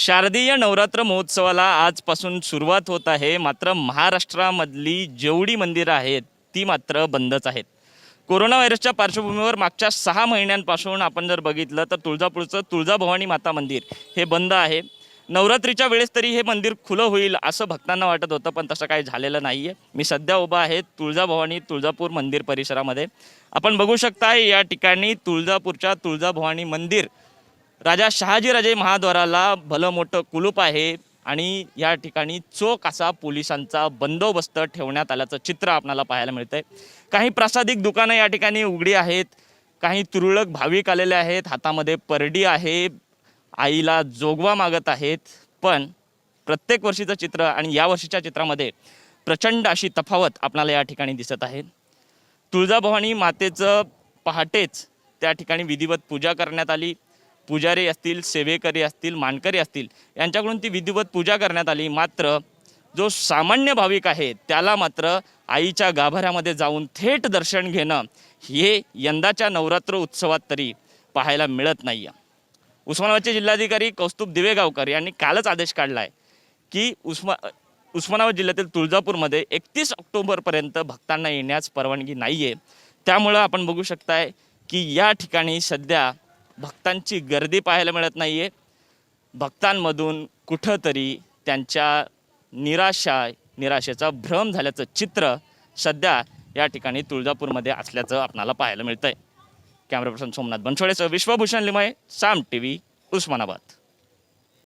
शारदीय नवरात्र महोत्सवाला आजपासून सुरुवात होत आहे. मात्र महाराष्ट्रामधली जेवढी मंदिरं आहेत ती मात्र बंदच आहेत. कोरोना व्हायरसच्या पार्श्वभूमीवर मागच्या सहा महिन्यांपासून आपण जर बघितलं तर तुळजापूरचं तुळजाभवानी माता मंदिर हे बंद आहे. नवरात्रीच्या वेळेस तरी हे मंदिर खुलं होईल असं भक्तांना वाटत होतं पण तसं काही झालेलं नाही आहे मी सध्या उभा आहे तुळजाभवानी तुळजापूर मंदिर परिसरामध्ये. आपण बघू शकता या ठिकाणी तुळजापूरच्या तुळजाभवानी मंदिर राजा शहाजीराजे महाद्वाराला भलं मोठं कुलूप आहे आणि या ठिकाणी चोख असा पोलिसांचा बंदोबस्त ठेवण्यात आल्याचं चित्र आपल्याला पाहायला मिळतंय. काही प्रासादिक दुकानं या ठिकाणी उघडी आहेत काही तुरळक भाविक आलेले आहेत हातामध्ये परडी आहे आईला जोगवा मागत आहेत. पण प्रत्येक वर्षीचं चित्र आणि या वर्षीच्या चित्रामध्ये प्रचंड अशी तफावत आपल्याला या ठिकाणी दिसत आहे. तुळजाभवानी मातेचं पहाटेच त्या ठिकाणी विधिवत पूजा करण्यात आली. पुजारी असतील सेवेकरी असतील मानकरी असतील यांच्याकडून ती विधिवत पूजा करण्यात आली. मात्र जो सामान्य भाविक आहे त्याला मात्र आईच्या गाभाऱ्यामध्ये जाऊन थेट दर्शन घेणं हे यंदाच्या नवरात्र उत्सवात तरी पाहायला मिळत नाही आहे उस्मानाबादचे जिल्हाधिकारी कौस्तुभ दिवेगावकर यांनी कालच आदेश काढला आहे की उस्मा उस्मानाबाद जिल्ह्यातील तुळजापूरमध्ये एकतीस ऑक्टोबरपर्यंत भक्तांना येण्यास परवानगी नाही आहे त्यामुळं आपण बघू शकताय की या ठिकाणी सध्या भक्तांची गर्दी पाहायला मिळत नाही आहे भक्तांमधून कुठंतरी त्यांच्या निराशा निराशेचा भ्रम झाल्याचं चित्र सध्या या ठिकाणी तुळजापूरमध्ये असल्याचं आपणाला पाहायला मिळतंय. कॅमेरा पर्सन सोमनाथ बनसोडेसह विश्वभूषण लिमय साम टी व्ही उस्मानाबाद.